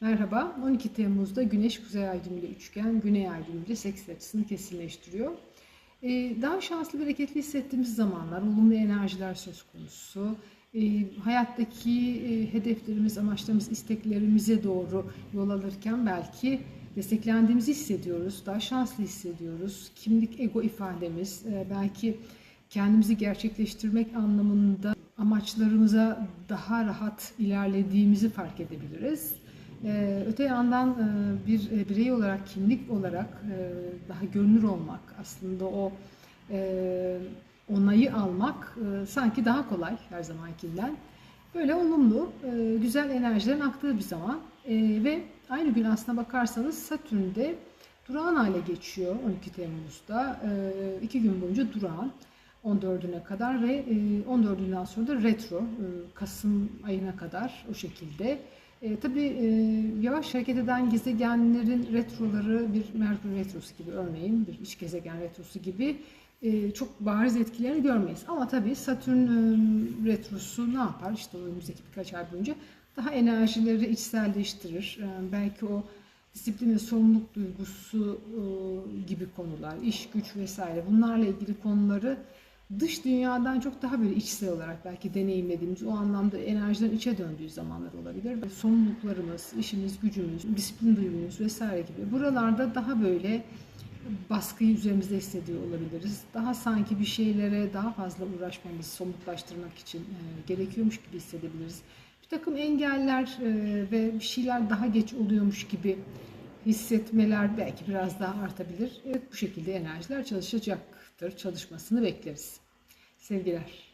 Merhaba, 12 Temmuz'da Güneş Kuzey Ay düğümüyle üçgen, Güney Ay düğümüyle seks açısını kesinleştiriyor. Ee, Daha şanslı, bereketli hissettiğimiz zamanlar, olumlu enerjiler söz konusu. Ee, Hayattaki e, hedeflerimiz, amaçlarımız, isteklerimize doğru yol alırken belki desteklendiğimizi hissediyoruz, daha şanslı hissediyoruz. Kimlik, ego ifademiz, e, belki kendimizi gerçekleştirmek anlamında amaçlarımıza daha rahat ilerlediğimizi fark edebiliriz. Ee, öte yandan e, bir e, birey olarak, kimlik olarak e, daha görünür olmak, aslında o onayı almak sanki daha kolay her zamankinden. Böyle olumlu, güzel enerjilerin aktığı bir zaman ve aynı gün aslına bakarsanız Satürn de durağan hale geçiyor 12 Temmuz'da. İki gün boyunca durağan. 14'üne kadar ve e, 14'ünden sonra da retro e, Kasım ayına kadar o şekilde. E, tabii e, yavaş hareket eden gezegenlerin retroları bir Merkür retrosu gibi örneğin bir iç gezegen retrosu gibi e, çok bariz etkilerini görmeyiz. Ama tabii Satürn e, retrosu ne yapar? İşte önümüzdeki birkaç ay boyunca daha enerjileri içselleştirir. E, belki o disiplin ve sorumluluk duygusu e, gibi konular, iş güç vesaire bunlarla ilgili konuları dış dünyadan çok daha böyle içsel olarak belki deneyimlediğimiz o anlamda enerjilerin içe döndüğü zamanlar olabilir. Sorumluluklarımız, işimiz, gücümüz, disiplin duygumuz vesaire gibi buralarda daha böyle baskıyı üzerimizde hissediyor olabiliriz. Daha sanki bir şeylere daha fazla uğraşmamız, somutlaştırmak için e, gerekiyormuş gibi hissedebiliriz. Bir takım engeller e, ve bir şeyler daha geç oluyormuş gibi hissetmeler belki biraz daha artabilir. Evet, bu şekilde enerjiler çalışacaktır. Çalışmasını bekleriz. Sevgiler.